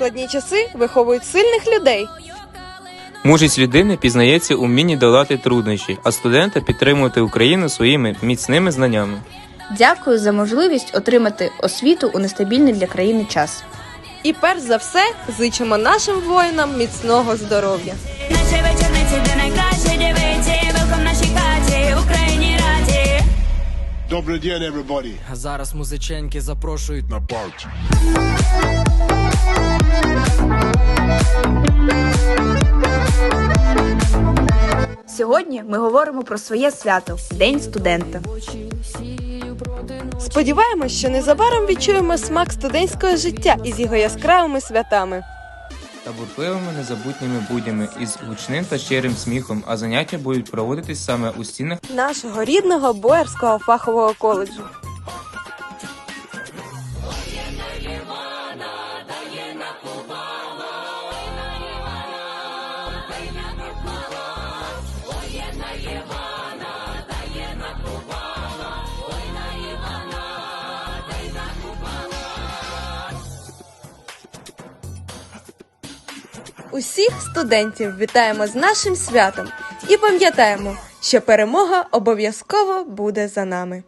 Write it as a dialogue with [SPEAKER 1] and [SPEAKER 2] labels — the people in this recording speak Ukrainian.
[SPEAKER 1] складні часи виховують сильних людей.
[SPEAKER 2] Мужість людини пізнається у вмінні долати труднощі, а студента підтримувати Україну своїми міцними знаннями.
[SPEAKER 3] Дякую за можливість отримати освіту у нестабільний для країни час.
[SPEAKER 1] І перш за все зичимо нашим воїнам міцного здоров'я.
[SPEAKER 4] Наші вечорниці, де найкраще дівиці, велком нашій хаті, Україні раді.
[SPEAKER 5] Добрий день, everybody.
[SPEAKER 6] А зараз музиченьки запрошують
[SPEAKER 5] На парті.
[SPEAKER 3] Сьогодні ми говоримо про своє свято День студента.
[SPEAKER 1] Сподіваємось, що незабаром відчуємо смак студентського життя із його яскравими святами.
[SPEAKER 2] Та бурхливими незабутніми буднями із гучним та щирим сміхом, а заняття будуть проводитись саме у стінах
[SPEAKER 1] Нашого рідного Боярського фахового коледжу. Усіх студентів вітаємо з нашим святом і пам'ятаємо, що перемога обов'язково буде за нами.